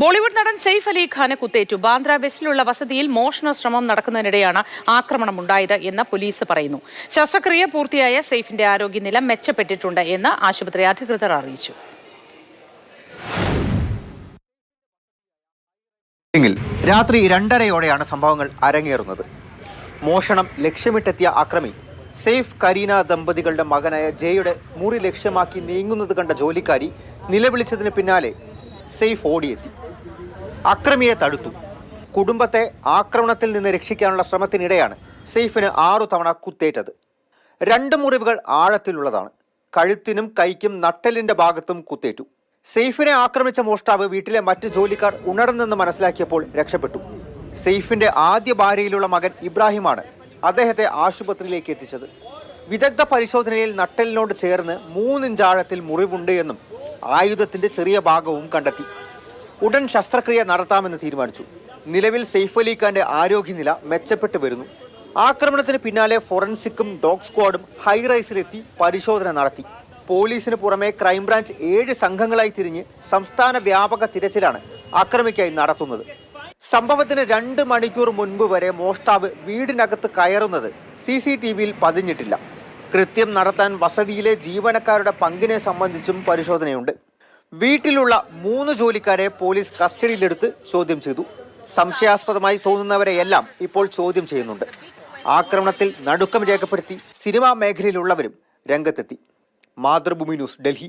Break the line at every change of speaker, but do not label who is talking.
ബോളിവുഡ് നടൻ സെയ്ഫ് അലി ഖാന് കുത്തേറ്റു. ബാന്ദ്ര വെസ്റ്റിലുള്ള വസതിയിൽ മോഷണ ശ്രമം നടക്കുന്നതിനിടെയാണ് ആക്രമണം ഉണ്ടായത് എന്ന് പോലീസ് പറയുന്നു. ശസ്ത്രക്രിയ പൂർത്തിയായ സെയ്ഫിന്റെ ആരോഗ്യനില മെച്ചപ്പെട്ടിട്ടുണ്ട് എന്ന് ആശുപത്രി അധികൃതർ അറിയിച്ചു.
രാത്രി രണ്ടരയോടെയാണ് സംഭവങ്ങൾ അരങ്ങേറുന്നത്. മോഷണം ലക്ഷ്യമിട്ടെത്തിയ അക്രമി സെയ്ഫ് കരീന ദമ്പതികളുടെ മകനായ ജയുടെ മുറി ലക്ഷ്യമാക്കി നീങ്ങുന്നത് കണ്ട ജോലിക്കാരി നിലവിളിച്ചതിന് പിന്നാലെ സെയ്ഫ് ഓടിയെത്തി. അക്രമിയെ തടുത്തു. കുടുംബത്തെ ആക്രമണത്തിൽ നിന്ന് രക്ഷിക്കാനുള്ള ശ്രമത്തിനിടെയാണ് സെയ്ഫിന് ആറു തവണ കുത്തേറ്റത്. രണ്ട് മുറിവുകൾ ആഴത്തിലുള്ളതാണ്. കഴുത്തിനും കൈക്കും നട്ടലിന്റെ ഭാഗത്തും കുത്തേറ്റു. സെയ്ഫിനെ ആക്രമിച്ച മോഷ്ടാവ് വീട്ടിലെ മറ്റ് ജോലിക്കാർ ഉണർന്നെന്ന് മനസ്സിലാക്കിയപ്പോൾ രക്ഷപ്പെട്ടു. സെയ്ഫിന്റെ ആദ്യ ഭാര്യയിലുള്ള മകൻ ഇബ്രാഹിമാണ് അദ്ദേഹത്തെ ആശുപത്രിയിലേക്ക് എത്തിച്ചത്. വിദഗ്ധ പരിശോധനയിൽ നട്ടലിനോട് ചേർന്ന് മൂന്നിഞ്ചാഴത്തിൽ മുറിവുണ്ട് എന്നും ആയുധത്തിന്റെ ചെറിയ ഭാഗവും കണ്ടെത്തി. ഉടൻ ശസ്ത്രക്രിയ നടത്താമെന്ന് തീരുമാനിച്ചു. നിലവിൽ സെയ്ഫ് അലി ഖാന്റെ ആരോഗ്യനില മെച്ചപ്പെട്ടു വരുന്നു. ആക്രമണത്തിന് പിന്നാലെ ഫോറൻസിക്കും ഡോഗ് സ്ക്വാഡും ഹൈറൈസിലെത്തി പരിശോധന നടത്തി. പോലീസിന് പുറമെ ക്രൈംബ്രാഞ്ച് ഏഴ് സംഘങ്ങളായി തിരിഞ്ഞ് സംസ്ഥാന വ്യാപക തിരച്ചിലാണ് അക്രമിക്കായി നടത്തുന്നത്. സംഭവത്തിന് രണ്ട് മണിക്കൂർ മുൻപ് വരെ മോഷ്ടാവ് വീടിനകത്ത് കയറുന്നത് സി സി ടി വിയിൽ പതിഞ്ഞിട്ടില്ല. കൃത്യം നടത്താൻ വസതിയിലെ ജീവനക്കാരുടെ പങ്കിനെ സംബന്ധിച്ചും പരിശോധനയുണ്ട്. വീട്ടിലുള്ള മൂന്ന് ജോലിക്കാരെ പോലീസ് കസ്റ്റഡിയിലെടുത്ത് ചോദ്യം ചെയ്തു. സംശയാസ്പദമായി തോന്നുന്നവരെയെല്ലാം ഇപ്പോൾ ചോദ്യം ചെയ്യുന്നുണ്ട്. ആക്രമണത്തിൽ നടുക്കം രേഖപ്പെടുത്തി സിനിമാ മേഖലയിലുള്ളവരും രംഗത്തെത്തി. മാതൃഭൂമി ന്യൂസ് ഡൽഹി.